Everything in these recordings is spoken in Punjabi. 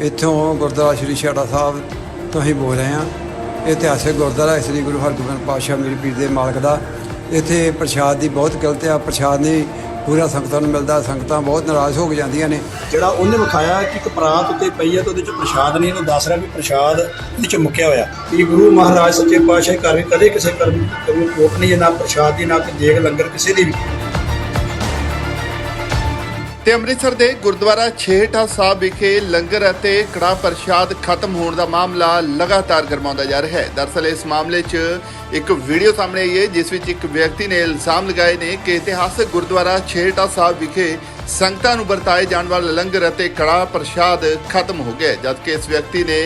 ਇੱਥੋਂ ਗੁਰਦੁਆਰਾ ਸ਼੍ਰੀ ਛਾੜਾ ਸਾਹਿਬ ਤੋਂ ਹੀ ਬੋਲ ਰਹੇ ਹਾਂ। ਇਤਿਹਾਸਿਕ ਗੁਰਦੁਆਰਾ ਸ੍ਰੀ ਗੁਰੂ ਹਰਗੋਬਿੰਦ ਪਾਤਸ਼ਾਹ ਮੇਰੇ ਪੀਰ ਦੇ ਮਾਲਕ ਦਾ। ਇੱਥੇ ਪ੍ਰਸ਼ਾਦ ਦੀ ਬਹੁਤ ਕਿਲਤ ਆ ਪ੍ਰਸ਼ਾਦ ਨਹੀਂ ਪੂਰਾ ਸੰਗਤਾਂ ਨੂੰ ਮਿਲਦਾ ਸੰਗਤਾਂ ਬਹੁਤ ਨਾਰਾਜ਼ ਹੋ ਜਾਂਦੀਆਂ ਨੇ। ਜਿਹੜਾ ਉਹਨੇ ਵਿਖਾਇਆ ਕਿ ਇੱਕ ਪਰਾਤ ਉੱਤੇ ਪਈ ਹੈ ਤੇ ਉਹਦੇ ਚ ਪ੍ਰਸ਼ਾਦ ਨਹੀਂ ਇਹਨੂੰ ਦੱਸ ਰਿਹਾ ਵੀ ਪ੍ਰਸ਼ਾਦ ਇਹਦੇ ਚ ਮੁੱਕਿਆ ਹੋਇਆ। ਵੀ ਗੁਰੂ ਮਹਾਰਾਜ ਸੱਚੇ ਪਾਤਸ਼ਾਹ ਕਰ ਕਦੇ ਕਿਸੇ ਕਰਮ ਕਰਮ ਕੋਟ ਨਹੀਂ ਹੈ, ਨਾ ਪ੍ਰਸ਼ਾਦ ਦੀ ਨਾ ਕੋਈ ਦੇਗ ਲੰਗਰ ਕਿਸੇ ਦੀ ਵੀ। ਤੇ ਅੰਮ੍ਰਿਤਸਰ ਦੇ ਗੁਰਦੁਆਰਾ ਛੇਹਠਾ ਸਾਹਿਬ ਵਿਖੇ ਲੰਗਰ ਅਤੇ ਕੜਾ ਪ੍ਰਸ਼ਾਦ ਖਤਮ ਹੋਣ ਦਾ ਮਾਮਲਾ ਲਗਾਤਾਰ ਗਰਮਾਉਂਦਾ ਜਾ ਰਿਹਾ ਹੈ। ਦਰਅਸਲ ਇਸ ਮਾਮਲੇ 'ਚ ਇੱਕ ਵੀਡੀਓ ਸਾਹਮਣੇ ਆਈ ਹੈ, ਜਿਸ ਵਿੱਚ ਇੱਕ ਵਿਅਕਤੀ ਨੇ ਇਲਜ਼ਾਮ ਲਗਾਏ ਨੇ ਕਿ ਇਤਿਹਾਸਕ ਗੁਰਦੁਆਰਾ ਛੇਹਠਾ ਸਾਹਿਬ ਵਿਖੇ ਸੰਗਤਾਂ ਨੂੰ ਵਰਤਾਏ ਜਾਣ ਵਾਲਾ ਲੰਗਰ ਅਤੇ ਕੜਾ ਪ੍ਰਸ਼ਾਦ ਖਤਮ ਹੋ ਗਿਆ ਜਦਕਿ ਇਸ ਵਿਅਕਤੀ ਨੇ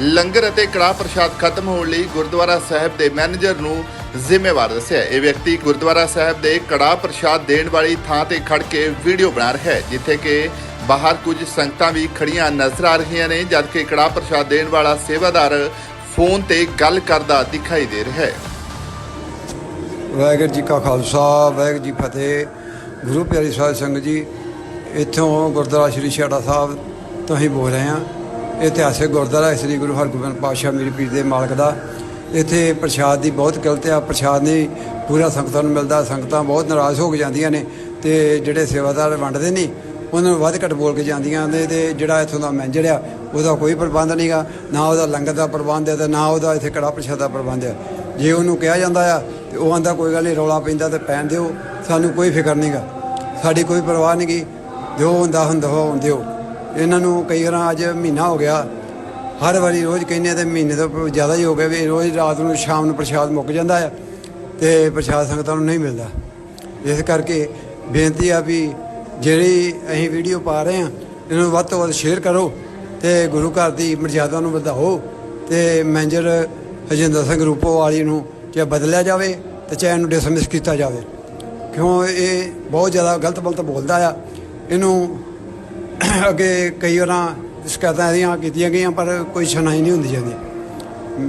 ਲੰਗਰ ਅਤੇ ਕੜਾਹ ਪ੍ਰਸ਼ਾਦ ਖਤਮ ਹੋਣ ਲਈ ਗੁਰਦੁਆਰਾ ਸਾਹਿਬ ਦੇ ਮੈਨੇਜਰ ਨੂੰ ਜ਼ਿੰਮੇਵਾਰ ਦੱਸਿਆ ਇਹ ਵਿਅਕਤੀ ਗੁਰਦੁਆਰਾ ਸਾਹਿਬ ਦੇ ਕੜਾਹ ਪ੍ਰਸ਼ਾਦ ਦੇਣ ਵਾਲੀ ਥਾਂ ਤੇ ਖੜ ਕੇ ਵੀਡੀਓ ਬਣਾ ਰਿਹਾ ਹੈ, ਜਿੱਥੇ ਕਿ ਬਾਹਰ ਕੁਝ ਸੰਗਤਾਂ ਵੀ ਖੜੀਆਂ ਨਜ਼ਰ ਆ ਰਹੀਆਂ ਨੇ, ਜਦਕਿ ਕੜਾਹ ਪ੍ਰਸ਼ਾਦ ਦੇਣ ਵਾਲਾ ਸੇਵਾਦਾਰ ਫੋਨ ਤੇ ਗੱਲ ਕਰਦਾ ਦਿਖਾਈ ਦੇ ਰਿਹਾ ਹੈ। ਵਾਹਿਗੁਰੂ ਜੀ ਕਾ ਖਾਲਸਾ, ਵਾਹਿਗੁਰੂ ਜੀ ਫਤਿਹ। ਗੁਰੂ ਪਿਆਰੀ ਸਾਧ ਸੰਗਤ ਜੀ, ਇੱਥੋਂ ਗੁਰਦੁਆਰਾ ਸ਼੍ਰੀ ਛਾੜਾ ਸਾਹਿਬ ਤੋਂ ਹੀ ਬੋਲ ਰਹੇ ਹਾਂ। ਇਤਿਹਾਸਿਕ ਗੁਰਦੁਆਰਾ ਸ੍ਰੀ ਗੁਰੂ ਹਰਗੋਬਿੰਦ ਪਾਤਸ਼ਾਹ ਮੇਰੇ ਪੀਰ ਦੇ ਮਾਲਕ ਦਾ। ਇੱਥੇ ਪ੍ਰਸ਼ਾਦ ਦੀ ਬਹੁਤ ਕਿਲਤ ਆ, ਪ੍ਰਸ਼ਾਦ ਨਹੀਂ, ਪੂਰਾ ਸੰਗਤਾਂ ਨੂੰ ਮਿਲਦਾ, ਸੰਗਤਾਂ ਬਹੁਤ ਨਾਰਾਜ਼ ਹੋ ਕੇ ਜਾਂਦੀਆਂ ਨੇ ਤੇ ਜਿਹੜੇ ਸੇਵਾਦਾਰ ਵੰਡਦੇ ਨਹੀਂ, ਉਹਨਾਂ ਨੂੰ ਵੱਧ ਘੱਟ ਬੋਲ ਕੇ ਜਾਂਦੀਆਂ ਨੇ ਤੇ ਜਿਹੜਾ ਇੱਥੋਂ ਦਾ ਮੈਨੇਜਰ ਆ, ਉਹਦਾ ਕੋਈ ਪ੍ਰਬੰਧ ਨਹੀਂਗਾ ਨਾ ਉਹਦਾ ਲੰਗਰ ਦਾ ਪ੍ਰਬੰਧ ਹੈ ਤੇ ਨਾ ਉਹਦਾ ਇੱਥੇ ਕੜਾ ਪ੍ਰਸ਼ਾਦ ਦਾ ਪ੍ਰਬੰਧ ਹੈ ਜੇ ਉਹਨੂੰ ਕਿਹਾ ਜਾਂਦਾ ਆ ਤੇ ਉਹ ਆਂਦਾ, ਕੋਈ ਗੱਲ ਨਹੀਂ, ਰੌਲਾ ਪੈਂਦਾ ਤੇ ਪੈਣ ਦਿਓ, ਸਾਨੂੰ ਕੋਈ ਫਿਕਰ ਨਹੀਂਗਾ ਸਾਡੀ ਕੋਈ ਪਰਵਾਹ ਨਹੀਂਗੀ ਜੋ ਹੁੰਦਾ ਹੁੰਦਾ ਹੋਣ ਦਿਓ ਇਹਨਾਂ ਨੂੰ ਕਈ ਵਾਰ ਅੱਜ ਮਹੀਨਾ ਹੋ ਗਿਆ। ਹਰ ਵਾਰੀ ਰੋਜ਼ ਕਹਿੰਦੇ ਆ ਤੇ ਮਹੀਨੇ ਤੋਂ ਜ਼ਿਆਦਾ ਹੀ ਹੋ ਗਿਆ ਵੀ ਰੋਜ਼ ਰਾਤ ਨੂੰ ਸ਼ਾਮ ਨੂੰ ਪ੍ਰਸ਼ਾਦ ਮੁੱਕ ਜਾਂਦਾ ਆ ਤੇ ਪ੍ਰਸ਼ਾਦ ਸੰਗਤਾਂ ਨੂੰ ਨਹੀਂ ਮਿਲਦਾ। ਇਸ ਕਰਕੇ ਬੇਨਤੀ ਆ ਵੀ ਜਿਹੜੀ ਅਸੀਂ ਵੀਡੀਓ ਪਾ ਰਹੇ ਹਾਂ, ਇਹਨੂੰ ਵੱਧ ਤੋਂ ਵੱਧ ਸ਼ੇਅਰ ਕਰੋ ਤੇ ਗੁਰੂ ਘਰ ਦੀ ਮਰਜ਼ਾਦਾ ਨੂੰ ਵਧਾਓ ਤੇ ਮੈਨੇਜਰ ਹਜਿੰਦਰ ਸਿੰਘ ਰੂਪੋ ਵਾਲੀ ਨੂੰ ਚਾਹੇ ਬਦਲਿਆ ਜਾਵੇ ਤੇ ਚਾਹੇ ਇਹਨੂੰ ਡਿਸਮਿਸ ਕੀਤਾ ਜਾਵੇ। ਕਿਉਂ ਇਹ ਬਹੁਤ ਜ਼ਿਆਦਾ ਗਲਤ ਬਲਤ ਬੋਲਦਾ ਆ। ਇਹਨੂੰ ਅੱਗੇ ਕਈ ਵਾਰਾਂ ਸ਼ਿਕਾਇਤਾਂ ਇਹਦੀਆਂ ਕੀਤੀਆਂ ਗਈਆਂ, ਪਰ ਕੋਈ ਸੁਣਾਈ ਨਹੀਂ ਹੁੰਦੀ ਜਾਂਦੀ।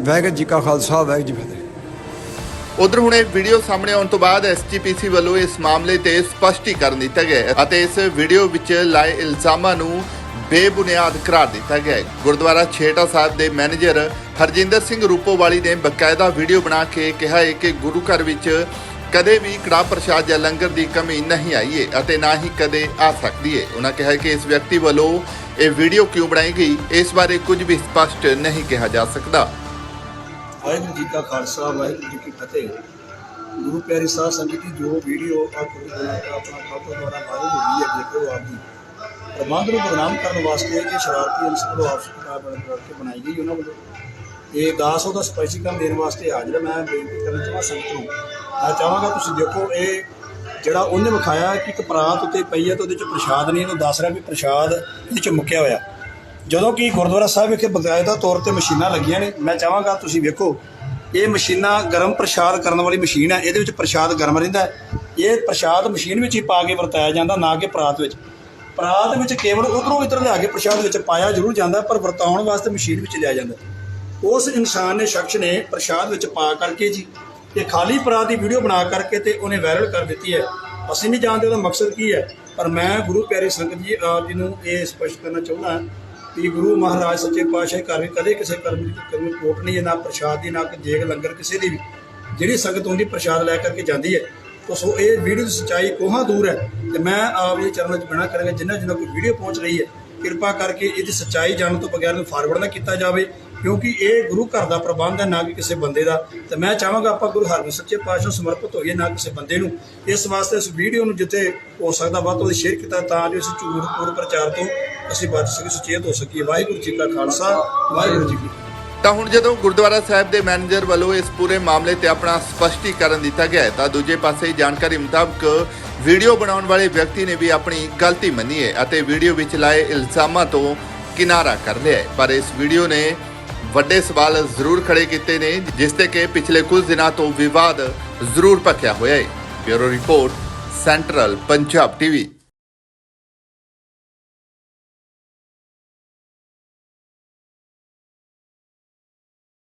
ਵਾਹਿਗੁਰੂ ਜੀ ਕਾ ਖਾਲਸਾ, ਵਾਹਿਗੁਰੂ ਜੀ ਫਤਿਹ। ਉਧਰ ਹੁਣ ਇਹ ਵੀਡੀਓ ਸਾਹਮਣੇ ਆਉਣ ਤੋਂ ਬਾਅਦ ਐਸਜੀਪੀਸੀ ਵੱਲੋਂ ਇਸ ਮਾਮਲੇ ਤੇ ਸਪਸ਼ਟੀਕਰਨ ਦਿੱਤਾ ਗਿਆ ਅਤੇ ਇਸ ਵੀਡੀਓ ਵਿੱਚ ਲਾਏ ਇਲਜ਼ਾਮਾਂ ਨੂੰ ਬੇਬੁਨਿਆਦ ਕਰਾਰ ਦਿੱਤਾ ਗਿਆ ਹੈ। ਗੁਰਦੁਆਰਾ ਛੇਟਾ ਸਾਹਿਬ ਦੇ ਮੈਨੇਜਰ ਹਰਜਿੰਦਰ ਸਿੰਘ ਰੂਪੋਵਾਲੀ ਨੇ ਬਕਾਇਦਾ ਵੀਡੀਓ ਬਣਾ ਕੇ ਕਿਹਾ ਹੈ ਕਿ ਗੁਰੂ ਘਰ ਵਿੱਚ ਕਦੇ ਵੀ ਕੜਾ ਪ੍ਰਸ਼ਾਦ ਜਾਂ ਲੰਗਰ ਦੀ ਕਮੀ ਨਹੀਂ ਆਈ ਹੈ ਅਤੇ ਨਾ ਹੀ ਕਦੇ ਆ ਸਕਦੀ ਹੈ ਉਹਨਾਂ ਕਿਹਾ ਕਿ ਇਸ ਵਿਅਕਤੀ ਵੱਲੋਂ ਇਹ ਵੀਡੀਓ ਕਿਉਂ ਬਣਾਈ ਗਈ? ਇਸ ਬਾਰੇ ਕੁਝ ਵੀ ਸਪਸ਼ਟ ਨਹੀਂ ਕਿਹਾ ਜਾ ਸਕਦਾ। ਵਾਹਿਗੁਰੂ ਜੀ ਕਾ ਖਾਲਸਾ, ਵਾਹਿਗੁਰੂ ਜੀ ਕੀ ਫਤਿਹ। ਗੁਰੂ ਪਿਆਰੀ ਸਾਧ ਸੰਗਤ ਜੀ, ਜੋ ਵੀਡੀਓ ਆ ਗੁਰੂ ਗ੍ਰੰਥ ਦਾ ਆਪਣਾ ਫੋਟੋ ਦੁਆਰਾ ਵਾਇਰਲ ਹੋ ਰਹੀ ਹੈ, ਦੇਖੋ ਆਪ ਜੀ। ਪ੍ਰਬੰਧ ਨੂੰ ਬਦਨਾਮ ਕਰਨ ਵਾਸਤੇ ਕਿ ਸ਼ਰਾਰਤੀ ਅਨਸਰ ਨੂੰ ਆਪਸ ਕਿਤਾਬ ਬਣ ਕੇ ਬਣਾਈ ਗਈ ਉਹਨਾਂ ਵੱਲੋਂ। ਇਹ ਦਾਸ ਉਹਦਾ ਸਪੈਸ਼ੀਕਲ ਦੇਣ ਵਾਸਤੇ ਹਾਜ਼ਰ ਹੈ। ਮੈਂ ਬੇਨਤੀ ਕਰਨਾ ਚਾਹਾਂ ਸੰਗਤ ਨੂੰ ਮੈਂ ਚਾਹਾਂਗਾ ਤੁਸੀਂ ਦੇਖੋ, ਇਹ ਜਿਹੜਾ ਉਹਨੇ ਵਿਖਾਇਆ ਕਿ ਇੱਕ ਪਰਾਤ ਉੱਤੇ ਪਈ ਹੈ ਤੇ ਉਹਦੇ ਚ ਪ੍ਰਸ਼ਾਦ ਨਹੀਂ ਇਹਨੂੰ ਦੱਸ ਰਿਹਾ ਵੀ ਪ੍ਰਸ਼ਾਦ ਇਹਦੇ ਚ ਮੁੱਕਿਆ ਹੋਇਆ। ਜਦੋਂ ਕਿ ਗੁਰਦੁਆਰਾ ਸਾਹਿਬ ਵਿਖੇ ਬਕਾਇਦਾ ਤੌਰ ਤੇ ਮਸ਼ੀਨਾਂ ਲੱਗੀਆਂ ਨੇ, ਮੈਂ ਚਾਹਾਂਗਾ ਤੁਸੀਂ ਵੇਖੋ, ਇਹ ਮਸ਼ੀਨਾਂ ਗਰਮ ਪ੍ਰਸ਼ਾਦ ਕਰਨ ਵਾਲੀ ਮਸ਼ੀਨ ਹੈ, ਇਹਦੇ ਵਿੱਚ ਪ੍ਰਸ਼ਾਦ ਗਰਮ ਰਹਿੰਦਾ ਇਹ ਪ੍ਰਸ਼ਾਦ ਮਸ਼ੀਨ ਵਿੱਚ ਹੀ ਪਾ ਕੇ ਵਰਤਾਇਆ ਜਾਂਦਾ, ਨਾ ਕਿ ਪਰਾਤ ਵਿੱਚ। ਪਰਾਤ ਵਿੱਚ ਕੇਵਲ ਉਧਰੋਂ ਇਧਰ ਲਿਆ ਕੇ ਪ੍ਰਸ਼ਾਦ ਵਿੱਚ ਪਾਇਆ ਜ਼ਰੂਰ ਜਾਂਦਾ, ਪਰ ਵਰਤਾਉਣ ਵਾਸਤੇ ਮਸ਼ੀਨ ਵਿੱਚ ਲਿਆ ਜਾਂਦਾ। ਉਸ ਇਨਸਾਨ ਨੇ, ਸ਼ਖਸ ਨੇ ਪ੍ਰਸ਼ਾਦ ਵਿੱਚ ਪਾ ਕਰਕੇ ਜੀ ਇਹ ਖਾਲੀ ਪਰਾ ਦੀ ਵੀਡੀਓ ਬਣਾ ਕਰਕੇ ਤੇ ਉਹਨੇ ਵਾਇਰਲ ਕਰ ਦਿੱਤੀ ਹੈ। ਅਸੀਂ ਨਹੀਂ ਜਾਣਦੇ ਉਹਦਾ ਮਕਸਦ ਕੀ ਹੈ, ਪਰ ਮੈਂ ਗੁਰੂ ਪਿਆਰੀ ਸੰਗਤ ਜੀ, ਆਪ ਜੀ ਨੂੰ ਇਹ ਸਪਸ਼ਟ ਕਰਨਾ ਚਾਹੁੰਦਾ ਹਾਂ ਕਿ ਗੁਰੂ ਮਹਾਰਾਜ ਸੱਚੇ ਪਾਤਸ਼ਾਹ ਘਰ ਵਿੱਚ ਕਦੇ ਕਿਸੇ ਕਰਮ ਦੀ ਕਰਮ ਕੋਟ ਨਹੀਂ ਹੈ ਨਾ ਪ੍ਰਸ਼ਾਦ ਦੀ, ਨਾ ਕੋਈ ਦੇਗ ਲੰਗਰ ਕਿਸੇ ਦੀ ਵੀ। ਜਿਹੜੀ ਸੰਗਤ ਉਹਦੀ ਪ੍ਰਸ਼ਾਦ ਲੈ ਕਰਕੇ ਜਾਂਦੀ ਹੈ, ਤੋ ਸੋ ਇਹ ਵੀਡੀਓ ਦੀ ਸੱਚਾਈ ਕੋਹਾਂ ਦੂਰ ਹੈ ਤੇ ਮੈਂ ਆਪ ਇਹ ਚਰਨਾਂ 'ਚ ਬਣਾ ਕਰਾਂਗਾ, ਜਿੰਨਾ ਜਿੰਨਾ ਕੋਈ ਵੀਡੀਓ ਪਹੁੰਚ ਰਹੀ ਹੈ, ਕਿਰਪਾ ਕਰਕੇ ਇਹਦੀ ਸੱਚਾਈ ਜਾਣਨ ਤੋਂ ਬਗੈਰ ਨੂੰ ਫਾਰਵਰਡ ਨਾ ਕੀਤਾ ਜਾਵੇ। ਕਿਉਂਕਿ ਇਹ ਗੁਰੂ ਘਰ ਦਾ ਪ੍ਰਬੰਧ ਹੈ, ਨਾ ਕਿ ਕਿਸੇ ਬੰਦੇ ਦਾ। ਤੇ ਮੈਂ ਚਾਹਾਂਗਾ ਆਪਾਂ ਗੁਰੂ ਹਰਗੋਬਿੰਦ ਸੱਚੇ ਪਾਤਸ਼ਾਹ ਸਮਰਪਿਤ ਹੋਈਏ, ਨਾ ਕਿਸੇ ਬੰਦੇ ਨੂੰ। ਇਸ ਵਾਸਤੇ ਇਸ ਵੀਡੀਓ ਨੂੰ ਜਿੱਥੇ ਹੋ ਸਕਦਾ ਵੱਧ ਤੋਂ ਵੱਧ ਸ਼ੇਅਰ ਕੀਤਾ, ਤਾਂ ਜੋ ਇਸ ਝੂਠ ਪੂਰ ਪ੍ਰਚਾਰ ਤੋਂ ਅਸੀਂ ਬਚ ਸਕੀਏ, ਸੁਚੇਤ ਹੋ ਸਕੀਏ। ਵਾਹਿਗੁਰੂ ਜੀ ਕਾ ਖਾਲਸਾ, ਵਾਹਿਗੁਰੂ ਜੀ ਕੀ ਤਾਂ ਹੁਣ ਜਦੋਂ ਗੁਰਦੁਆਰਾ ਸਾਹਿਬ ਦੇ ਮੈਨੇਜਰ ਵੱਲੋਂ ਇਸ ਪੂਰੇ ਮਾਮਲੇ ਤੇ ਆਪਣਾ ਸਪਸ਼ਟੀਕਰਨ ਦਿੱਤਾ ਗਿਆ ਹੈ, ਤਾਂ ਦੂਜੇ ਪਾਸੇ ਜਾਣਕਾਰੀ ਮੁਤਾਬਕ ਵੀਡੀਓ ਬਣਾਉਣ ਵਾਲੇ ਵਿਅਕਤੀ ਨੇ ਵੀ ਆਪਣੀ ਗਲਤੀ ਮੰਨੀ ਹੈ ਅਤੇ ਵੀਡੀਓ ਵਿੱਚ ਲਾਏ ਇਲਜ਼ਾਮਾਂ ਤੋਂ ਕਿਨਾਰਾ ਕਰ ਲਿਆ ਪਰ ਇਸ ਵੀਡੀਓ ਨੇ ਵੱਡੇ ਸਵਾਲ ਜ਼ਰੂਰ ਖੜੇ ਕੀਤੇ ਨੇ, ਜਿਸ ਤੇ ਕਿ ਪਿਛਲੇ ਕੁਝ ਦਿਨਾਂ ਤੋਂ ਵਿਵਾਦ ਜ਼ਰੂਰ ਭਖਿਆ ਹੋਇਆ ਹੈ bureau report, central Punjab TV.